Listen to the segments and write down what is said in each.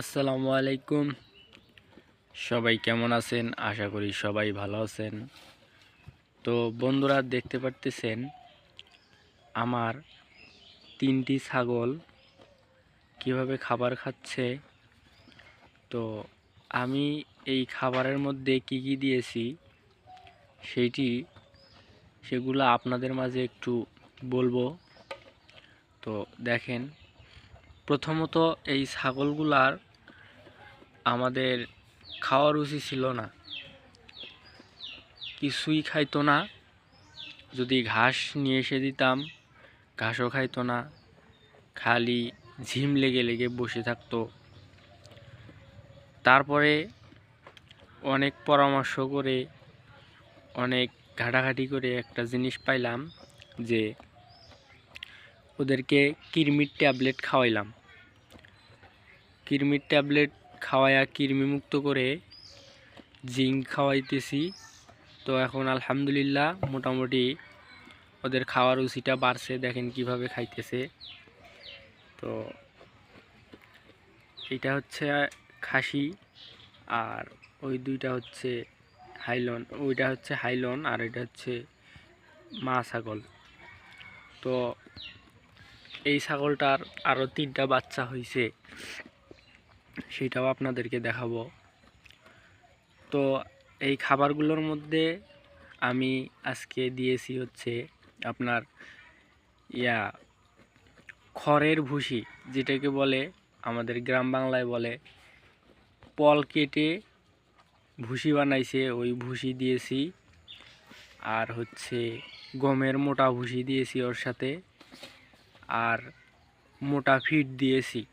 আসসালামু আলাইকুম। সবাই কেমন আছেন? আশা করি সবাই ভালো আছেন। তো বন্ধুরা, দেখতে পারতেছেন, আমার তিনটি ছাগল কীভাবে খাবার খাচ্ছে? তো আমি এই খাবারের মধ্যে কি কি দিয়েছি? সেইটি সেগুলো আপনাদের মাঝে একটু বলব। তো দেখেন, প্রথমত এই ছাগলগুলার আমাদের খাওয়ার রুচি ছিল না। কিছুই খাইতো না। যদি ঘাস নিয়ে এসে দিতাম, ঘাসও খাইতো না। খালি ঝিম লেগে লেগে বসে থাকতো। তারপরে অনেক পরামর্শ করে, অনেক ঘাটাঘাটি করে একটা জিনিস পাইলাম যে, ওদেরকে কিরমির ট্যাবলেট খাওয়াইলাম। কিরমির ট্যাবলেট খাওয়ায়া কৃমিমুক্ত করে জিঙ্ক খাওয়াইতেছি। তো এখন আলহামদুলিল্লাহ মোটামুটি ওদের খাওয়ার রুচিটা বাড়ছে, দেখেন কীভাবে খাইতেছে। তো এটা হচ্ছে খাসি আর ওই দুইটা হচ্ছে হাইলন, ওইটা হচ্ছে হাইলন আর এটা হচ্ছে মা ছাগল। তো এই ছাগলটার আরও তিনটা বাচ্চা হয়েছে সেটাও আপনাদেরকে দেখাবো। তো এই খাবারগুলোর মধ্যে আমি আজকে দিয়েছি হচ্ছে আপনার ইয়া, খড়ের ভুসি, যেটাকে বলে, আমাদের গ্রাম বাংলায় বলে, পল কেটে ভুসি বানাইছে, ওই ভুসি দিয়েছি। আর হচ্ছে গমের মোটা ভুসি দিয়েছি ওর সাথে। আর মোটা ফিট দিয়েছি।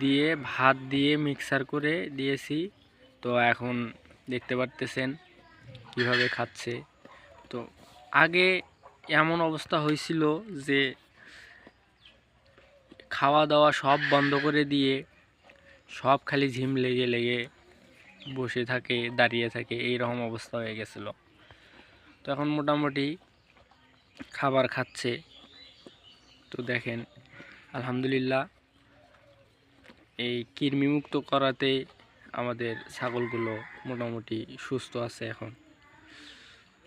দিয়ে ভাত দিয়ে মিক্সার করে দিয়েছি। তো এখন দেখতে পারতেছেন কীভাবে খাচ্ছে। তো আগে এমন অবস্থা হয়েছিল যে খাওয়া দাওয়া সব বন্ধ করে দিয়ে সব খালি ঝিম লেগে লেগে বসে থাকে, দাঁড়িয়ে থাকে এই রকম অবস্থা হয়ে গেছিল। তো এখন মোটামুটি খাবার খাচ্ছে। তো দেখেন, আলহামদুলিল্লাহ এই কৃমিমুক্ত করাতে আমাদের ছাগলগুলো মোটামুটি সুস্থ আছে এখন।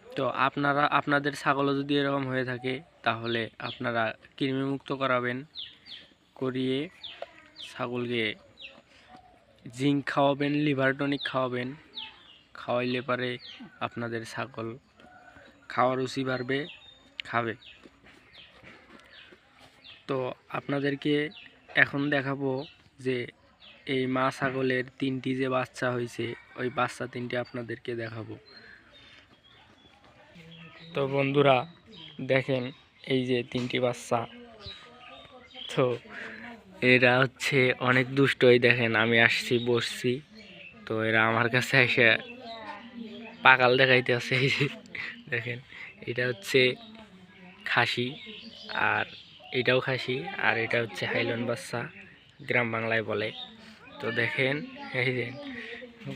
তো আপনারা, আপনাদের ছাগলও যদি এরকম হয়ে থাকে, তাহলে আপনারা কৃমিমুক্ত করাবেন, করিয়ে ছাগলকে জিঙ্ক খাওয়াবেন, লিভার টনিক খাওয়াবেন, খাওয়াইলে পারে আপনাদের ছাগল খাওয়ার রুচি বাড়বে, খাবে। তো আপনাদেরকে এখন দেখাবো যে এই মা ছাগলের তিনটি যে বাচ্চা হয়েছে, ওই বাচ্চা তিনটি আপনাদেরকে দেখাবো। তো বন্ধুরা, দেখেন এই যে তিনটি বাচ্চা। তো এরা হচ্ছে অনেক দুষ্ট এই দেখেন আমি আসছি, বসছি। তো এরা আমার কাছে এসে পাকাল দেখাইতে আছে, এই যে, দেখেন। এটা হচ্ছে খাসি, আর এটাও খাসি, আর এটা হচ্ছে হাইলন বাচ্চা। গ্রাম বাংলায় বলে। তো দেখেন, এই যে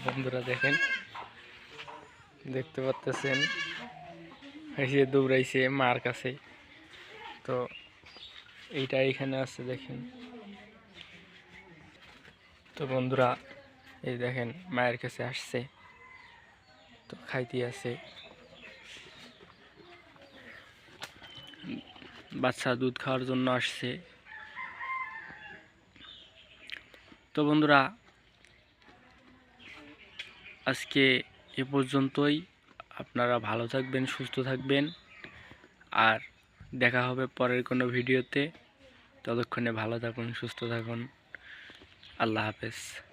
বন্ধুরা দেখেন, দেখতে পাচ্তেছেন, এই যে দৌড়াইছে মার কাছে। তো এইটা এখানে আছে দেখেন। তো বন্ধুরা, এই দেখেন মায়ের কাছে আসছে, তো খাইতে আছে। বাচ্চা দুধ খাওয়ার জন্য আসছে। তো বন্ধুরা, আজকে এ পর্যন্তই। আপনারা ভালো থাকবেন, সুস্থ থাকবেন। আর দেখা হবে পরের কোনো ভিডিওতে। ততক্ষণে ভালো থাকুন, সুস্থ থাকুন। আল্লাহ হাফেজ।